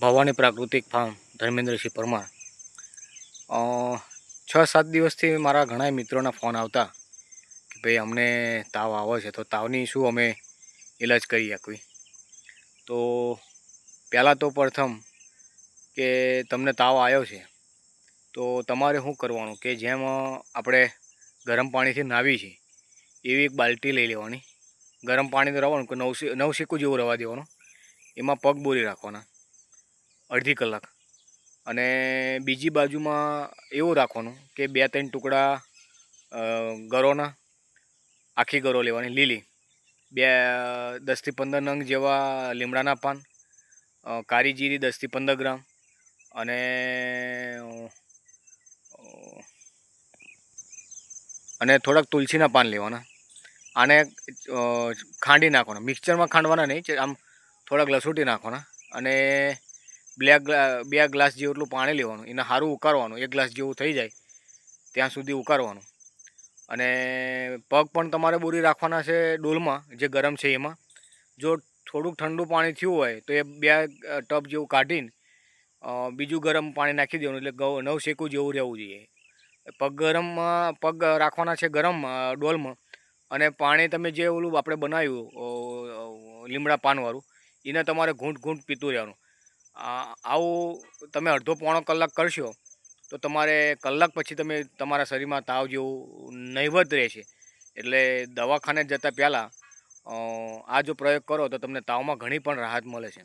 ભવાની પ્રાકૃતિક ફાર્મ ધર્મેન્દ્રસિંહ પરમાર. છ સાત દિવસથી મારા ઘણા મિત્રોના ફોન આવતા કે ભાઈ અમને તાવ આવે છે, તો તાવની શું અમે ઇલાજ કરી શકવી તો પહેલાં તો પ્રથમ કે તમને તાવ આવ્યો છે, તો તમારે શું કરવાનું? કે જેમ આપણે ગરમ પાણીથી નાવી છે, એવી એક બાલટી લઈ લેવાની. ગરમ પાણી તો રહેવાનું કે નવ નવ જેવું રહેવા દેવાનું. એમાં પગ બોરી રાખવાના. અડધી કલાક. અને બીજી બાજુમાં એવું રાખવાનું કે બે ત્રણ ટુકડા ગરોના, આખી ગરો લેવાની, લીલી. બે, દસથી પંદર નંગ જેવા લીમડાના પાન કારી જીરી દસથી પંદર ગ્રામ અને અને થોડાક તુલસીના પાન લેવાના. આને ખાંડી નાખવાના. મિક્સચરમાં ખાંડવાના નહીં આમ થોડાક લસૂટી નાખવાના. અને બ્લેક બે ગ્લાસ જેટલું પાણી લેવાનું, એને સારું ઉકાળવાનું, એક ગ્લાસ જેવું થઈ જાય, ત્યાં સુધી ઉકાળવાનું. અને પગ પણ તમારે બોરી રાખવાના છે ડોલમાં, જે ગરમ છે એમાં. જો થોડુંક ઠંડુ પાણી થયું હોય, તો એ બે ટપ જેવું કાઢીને બીજું ગરમ પાણી નાખી દેવાનું, એટલે ગૌ નવ શેકું જેવું રહેવું જોઈએ. પગ ગરમમાં, પગ રાખવાના છે ગરમ ડોલમાં, અને પાણી તમે જે ઓલું આપણે બનાવ્યું લીમડા પાનવાળું, એને તમારે ઘૂંટ ઘૂંટ પીતું રહેવાનું. આવું તમે અડધો પોણો કલાક કરશો, તો તમારે કલાક પછી તમે તમારા શરીરમાં તાવ જેવું નહીવત રહેશે. એટલે દવાખાને જતાં પહેલાં આ જો પ્રયોગ કરો તો તમને તાવમાં ઘણી પણ રાહત મળે છે.